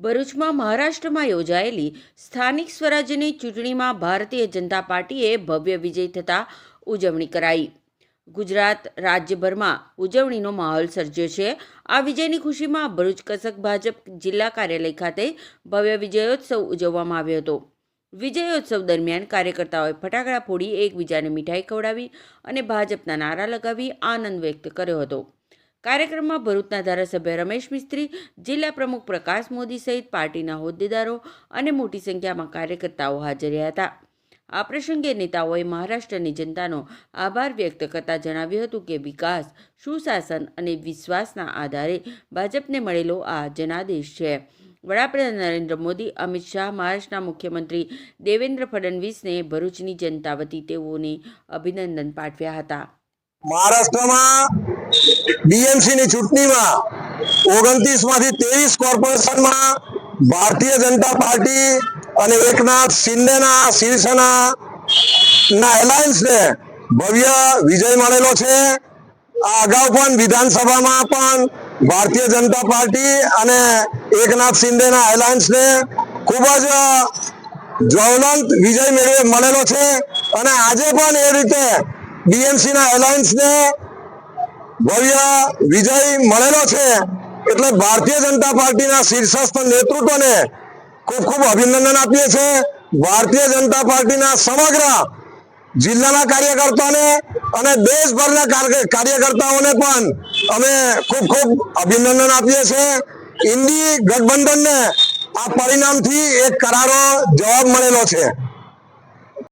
ભરૂચમાં મહારાષ્ટ્રમાં યોજાયેલી સ્થાનિક સ્વરાજ્યની ચૂંટણીમાં ભારતીય જનતા પાર્ટીએ ભવ્ય વિજય થતાં ઉજવણી કરાઈ. ગુજરાત રાજ્યભરમાં ઉજવણીનો માહોલ સર્જ્યો છે. આ વિજયની ખુશીમાં ભરૂચ કસક ભાજપ જિલ્લા કાર્યાલય ખાતે ભવ્ય વિજયોત્સવ ઉજવવામાં આવ્યો હતો. વિજયોત્સવ દરમિયાન કાર્યકર્તાઓએ ફટાકડા ફોડી એકબીજાને મીઠાઈ ખવડાવી અને ભાજપના નારા લગાવી આનંદ વ્યક્ત કર્યો હતો. કાર્યક્રમમાં ભરૂચના ધારાસભ્ય રમેશ મિસ્ત્રી, જિલ્લા પ્રમુખ પ્રકાશ મોદી સહિત પાર્ટીના હોદ્દેદારો અને મોટી સંખ્યામાં કાર્યકર્તાઓ હાજર રહ્યા હતા. આ પ્રસંગે નેતાઓએ મહારાષ્ટ્રની જનતાનો આભાર વ્યક્ત કરતા જણાવ્યું હતું કે વિકાસ, સુશાસન અને વિશ્વાસના આધારે ભાજપને મળેલો આ જનાદેશ છે. વડાપ્રધાન નરેન્દ્ર મોદી, અમિત શાહ, મહારાષ્ટ્રના મુખ્યમંત્રી દેવેન્દ્ર ફડણવીસને ભરૂચની જનતા વતી તેઓને અભિનંદન પાઠવ્યા હતા. મહારાષ્ટ્રમાં બીએમસી ની ચૂંટણીમાં ઓગણત્રીસમાંથી ત્રેવીસ કોર્પોરેશનમાં ભારતીય જનતા પાર્ટી અને એકનાથ શિંદેના શિવસેના ના એલાયન્સને ભવ્ય વિજય મળેલો છે. આ અગાઉ પણ વિધાનસભામાં પણ ભારતીય જનતા પાર્ટી અને એકનાથ શિંદેના એલાયન્સને ખૂબ જ જ્વલંત વિજય મેળવે, મળેલો છે. અને આજે પણ એ રીતે બીએમસી ના એલાયન્સ ને ભવ્ય વિજય મળેલો છે. એટલે ભારતીય જનતા પાર્ટીના શીર્ષસ્થ નેતૃત્વને ખૂબ ખૂબ અભિનંદન આપીએ છીએ. ભારતીય જનતા પાર્ટીના સમગ્ર જિલ્લાના કાર્યકર્તાઓને અને દેશભરના કાર્ય- કાર્યકર્તાઓને પણ અમે ખૂબ ખૂબ અભિનંદન આપીએ છીએ. ઇન્ડી ગઠબંધનને આ પરિણામથી એક કરારો જવાબ મળેલો છે.